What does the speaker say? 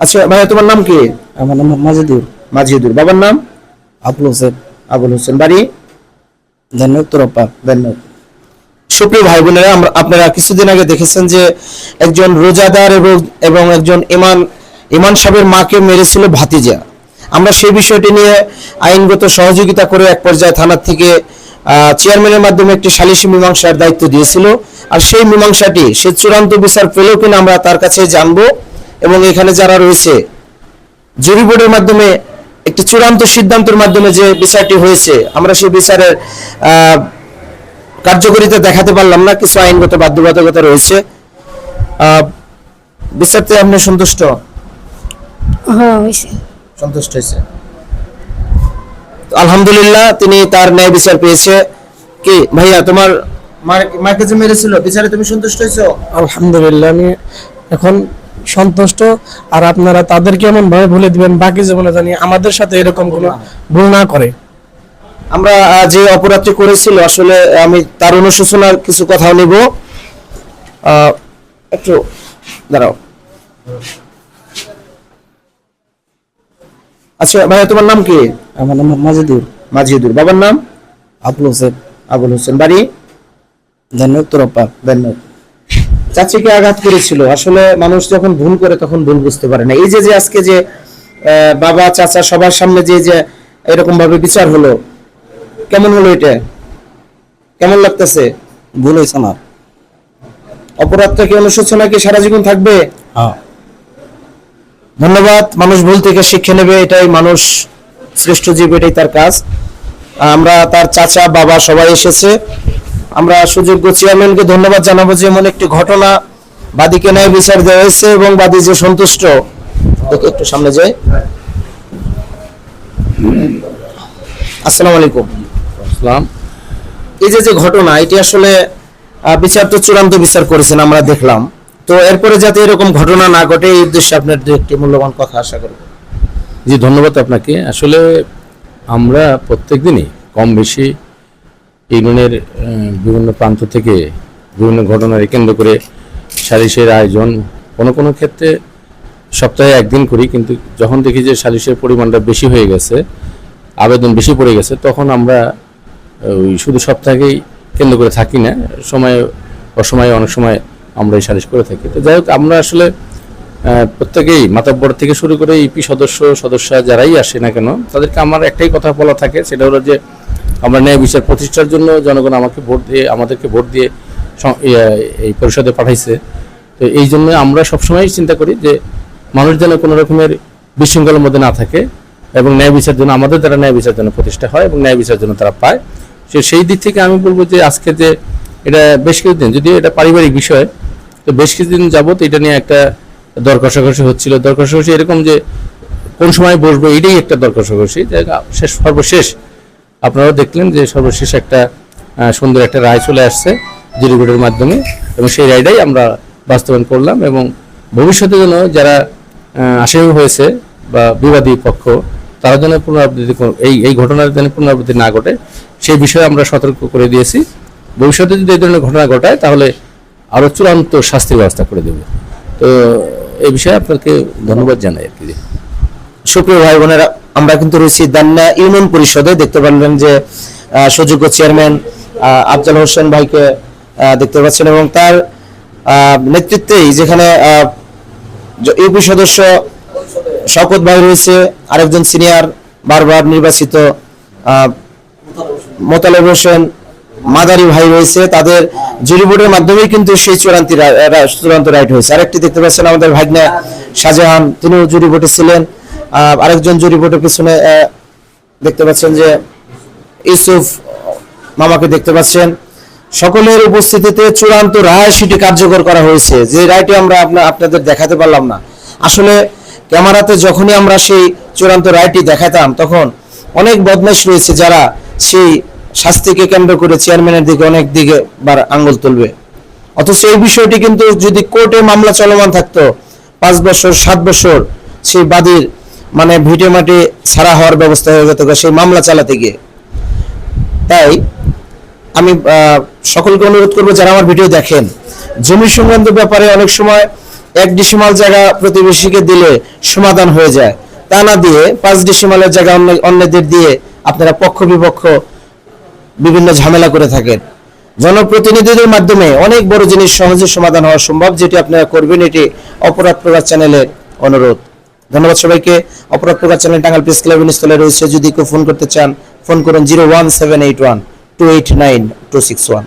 আচ্ছা ভাইয়া তোমার নাম কি? আমার নাম মাজিদুর। মাজিদুর। বাবার নাম? আবুল হোসেন। আবুল হোসেন। বাড়ি? ধন্যবাদ উত্তরপ্পা ধন্যবাদ সুপ্রিয় ভাই বোনেরা আমরা আপনারা কিছুদিন আগে দেখেছেন যে একজন রোজাদার এবং এবং একজন ইমান ইমান সাহেবের মাকে মেরেছিল ভাতিজা। আমরা সেই বিষয়টি নিয়ে আইনগত সহযোগিতা করে এক পর্যায়ে থানার থেকে চেয়ারম্যানের মাধ্যমে একটি সালিসি মীমাংসার দায়িত্ব দিয়েছিল। আর সেই মীমাংসাটি সে চূড়ান্ত বিচার পেলেও কিনা আমরা তার কাছে জানব। এবং এখানে যারা রয়েছে জুরি বোর্ডের মাধ্যমে একটি চূড়ান্ত সিদ্ধান্তের মাধ্যমে যে বিচারটি হয়েছে আমরা সেই বিচারের কার্যকরিতা দেখাতে পারলাম না কিছু আইনগত বাধ্যবাধকতা রয়েছে। আহ, বিচারতে আপনি সন্তুষ্ট? হ্যাঁ সন্তুষ্ট হয়েছে। আলহামদুলিল্লাহ তিনি তার ন্যায় বিচার পেয়েছে। কি ভাইয়া তোমার মার- মাকে যে মেরেছিল? বিচারে তুমি সন্তুষ্ট হয়েছো? আলহামদুলিল্লাহ আমি এখন সন্তুষ্ট। আর আপনারা তাদেরকে এমন ভাবে ভুলে দিবেন বাকি জীবনে জানি আমাদের সাথে এরকম কোনো ভুল না করে। আমরা যে অপরাধটি করেছিল আসলে আমি তার অনুশোচনার কিছু কথা নিব। আহ, একটু দাঁড়াও। আচ্ছা ভাইয়া তোমার নাম কি? আমার নাম মাজিদুর। মাজিদুর। বাবার নাম? আবুল হোসেন। আবুল হোসেন। বাড়ি? জানি উত্তরপ্পা ধন্যবাদ। চাচিকে আঘাত করেছিল। আসলে মানুষ যখন ভুল করে তখন ভুল বুঝতে পারে না। এই যে যে আজকে যে বাবা চাচা সবার সামনে যে যে এরকম ভাবে বিচার হলো কেমন হলো এটা? কেমন লাগতেছে? ভুল হয়েছে আমার। অপরাধটা কি অনুশোচনা কি সারা জীবন থাকবে? হ্যাঁ। ধন্যবাদ। মানুষ ভুল থেকে শিক্ষা নেবে এটাই মানুষ শ্রেষ্ঠ জীব এটাই তার কাজ। আমরা তার চাচা বাবা সবাই এসেছে। আমরা সুযোগ্য চেয়ারম্যানকে ধন্যবাদ জানাব যে এমন একটি ঘটনা বাদীকে ন্যায় বিচার দেওয়া হয়েছে এবং বাদী যে সন্তুষ্ট দেখে একটু সামনে যাই। আসসালামু আলাইকুম। আসসালাম। এই যে যে ঘটনা এটি আসলে বিচার তো চূড়ান্ত বিচার করেছেন আমরা দেখলাম। তো এরপরে যাতে এরকম ঘটনা না ঘটে এই উদ্দেশ্যে আপনার দু একটি মূল্যবান কথা আশা করব। জি ধন্যবাদ আপনাকে। আসলে আমরা প্রত্যেক দিনই কম বেশি ইউনিয়নের বিভিন্ন প্রান্ত থেকে বিভিন্ন ঘটনার কেন্দ্র করে সালিশের আয়োজন কোনো কোনো ক্ষেত্রে সপ্তাহে একদিন করি, কিন্তু যখন দেখি যে সালিশের পরিমাণটা বেশি হয়ে গেছে, আবেদন বেশি পড়ে গেছে, তখন আমরা ওই শুধু সপ্তাহেই কেন্দ্র করে থাকি না, সময়, অসময়ে, অনেক সময় আমরা এই সালিশ করে থাকি। তো যাই হোক, আমরা আসলে প্রত্যেকেই মাতাব্বর থেকে শুরু করে ইপি সদস্য সদস্য যারাই আসে না কেন, তাদেরকে আমার একটাই কথা বলা থাকে, সেটা হলো যে আমরা ন্যায় বিচার প্রতিষ্ঠার জন্য জনগণ আমাকে ভোট দিয়ে, আমাদেরকে ভোট দিয়ে এই পরিষদে পাঠাইছে। তো এই জন্য আমরা সবসময় চিন্তা করি যে মানুষ যেন কোনো রকমের বিশৃঙ্খলার মধ্যে না থাকে এবং ন্যায় বিচার জন্য আমাদের দ্বারা ন্যায় বিচার জন্য প্রতিষ্ঠা হয় এবং ন্যায় বিচার জন্য তারা পায়। সে সেই দিক থেকে আমি বলব যে আজকে যে এটা বেশ কিছুদিন, যদিও এটা পারিবারিক বিষয়, তো বেশ কিছুদিন যাবত এটা নিয়ে একটা দর হচ্ছিল। দর এরকম যে কোন সময় বসবো, এটাই একটা দর শেষ, সর্বশেষ আপনারাও দেখলেন যে সর্বশেষ একটা সুন্দর একটা রায় চলে আসছে জুরি বোর্ডের মাধ্যমে এবং সেই রায়টাই আমরা বাস্তবায়ন করলাম এবং ভবিষ্যতে যেন যারা আসামি হয়েছে বা বিবাদী পক্ষ, তারা যেন পুনরাবৃত্তি এই এই ঘটনার যেন পুনরাবৃত্তি না ঘটে, সেই বিষয়ে আমরা সতর্ক করে দিয়েছি। ভবিষ্যতে যদি এই ধরনের ঘটনা ঘটায়, তাহলে আরও চূড়ান্ত শাস্তির ব্যবস্থা করে দেবে। তো এই বিষয়ে আপনাকে ধন্যবাদ জানাই আর কি। সুপ্রিয় ভাই বোনেরা আমরা কিন্তু রয়েছি দান্না ইউনিয়ন পরিষদে। দেখতে পারলেন যে সুযোগ্য চেয়ারম্যান আফজাল হোসেন ভাইকে দেখতে পাচ্ছেন এবং তার নেতৃত্বেই যেখানে ইউপি সদস্য শকত ভাই রয়েছে, আরেকজন সিনিয়র বারবার নির্বাচিত মোতালেব হোসেন মাদারি ভাই রয়েছে, তাদের জুরি বোর্ডের মাধ্যমেই কিন্তু সেই চূড়ান্ত চূড়ান্ত রাইট হয়েছে। আরেকটি দেখতে পাচ্ছেন আমাদের ভাগ্নে শাহজাহান, তিনিও জুরি বোর্ডে ছিলেন। আরেকজন জুরি বোর্ডের পিছনে দেখতে পাচ্ছেন যে ইউসুফ মামাকে দেখতে পাচ্ছেন। সকলের উপস্থিতিতে চূড়ান্ত রায় সেটি কার্যকর করা হয়েছে। যে রায়টি আমরা আপনা- আপনাদের দেখাতে পারলাম না। আসলে ক্যামেরাতে যখনই আমরা সেই চূড়ান্ত রায়টি দেখাতাম, তখন অনেক বদমাশ রয়েছে যারা সেই শাস্তিকে কেন্দ্র করে চেয়ারম্যানের দিকে অনেক দিকে বার, আঙ্গুল তুলবে। অথচ এই বিষয়টি কিন্তু যদি কোর্টে মামলা চলমান থাকতো, পাঁচ বছর, সাত বছর সেই বাদীর মানে ভিটে মাটি ছাড়া হওয়ার ব্যবস্থা হয়ে যেত সেই মামলা চালাতে গিয়ে। তাই আমি সকলকে অনুরোধ করব যারা আমার ভিডিও দেখেন, জমি সংক্রান্ত ব্যাপারে অনেক সময় এক ডিসিমাল জায়গা প্রতিবেশীকে দিলে সমাধান হয়ে যায়। তা না দিয়ে পাঁচ ডিসিমালের জায়গা অন্য অন্যদের দিয়ে আপনারা পক্ষ বিপক্ষ বিভিন্ন ঝামেলা করে থাকেন। জনপ্রতিনিধিদের মাধ্যমে অনেক বড় জিনিস সহজে সমাধান হওয়া সম্ভব, যেটি আপনারা করবেন, এটি অপরাধ প্রকাশ চ্যানেলের অনুরোধ। ধন্যবাদ সবাইকে। অপরাধ প্রকার চ্যানেল টাঙ্গাল প্রেস ক্লাব ইনস্টলে রয়েছে। যদি কেউ ফোন করতে চান, ফোন করুন zero one seven eight one two eight nine two six one.